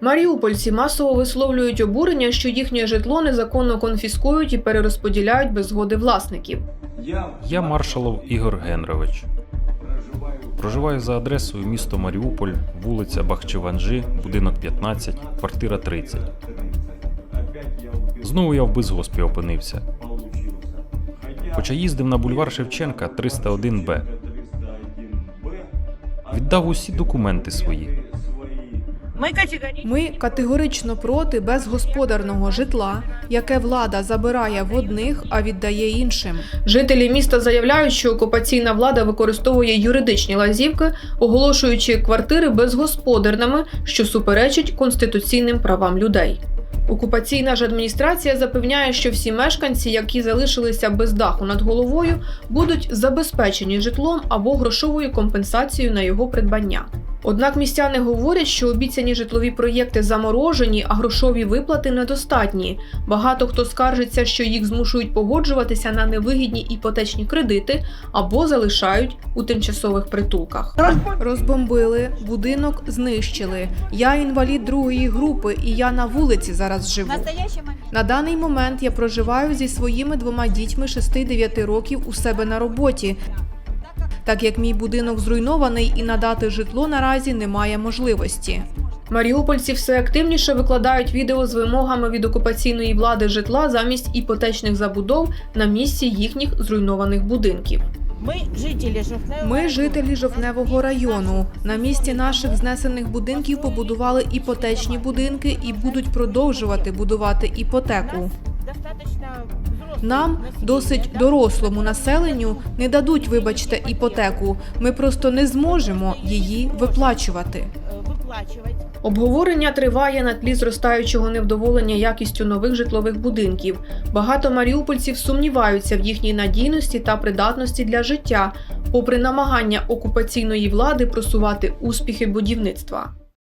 Маріупольці масово висловлюють обурення, що їхнє житло незаконно конфіскують і перерозподіляють без згоди власників. Я маршалов Ігор Генрович. Проживаю за адресою місто Маріуполь, вулиця Бахчеванжи, будинок 15, квартира 30. Знову я в безгоспі опинився. Хоча їздив на бульвар Шевченка 301Б. Віддав усі документи свої. Ми категорично проти безгосподарного житла, яке влада забирає в одних, а віддає іншим. Жителі міста заявляють, що окупаційна влада використовує юридичні лазівки, оголошуючи квартири безгосподарними, що суперечить конституційним правам людей. Окупаційна ж адміністрація запевняє, що всі мешканці, які залишилися без даху над головою, будуть забезпечені житлом або грошовою компенсацією на його придбання. Однак містяни говорять, що обіцяні житлові проєкти заморожені, а грошові виплати недостатні. Багато хто скаржиться, що їх змушують погоджуватися на невигідні іпотечні кредити або залишають у тимчасових притулках. Розбомбили, будинок знищили. Я інвалід другої групи, і я на вулиці зараз живу. На даний момент я проживаю зі своїми двома дітьми 6-9 років у себе на роботі, так як мій будинок зруйнований і надати житло наразі немає можливості. Маріупольці все активніше викладають відео з вимогами від окупаційної влади житла замість іпотечних забудов на місці їхніх зруйнованих будинків. Мы жители Жовтневого Ми, жителі Жовтневого району, на місці наших знесених будинків побудували іпотечні будинки і будуть продовжувати будувати іпотеку. достаточно взрослых Нам, населения, досить да, дорослому населенню, не дадуть, вибачте, іпотеку. Ми просто не зможемо її виплачувати. э, выплачивать. Обговорення триває на тлі зростаючого невдоволення якістю нових житлових будинків. Багато маріупольців сумніваються в їхній надійності та придатності для життя, попри намагання окупаційної влади просувати успіхи будівництва.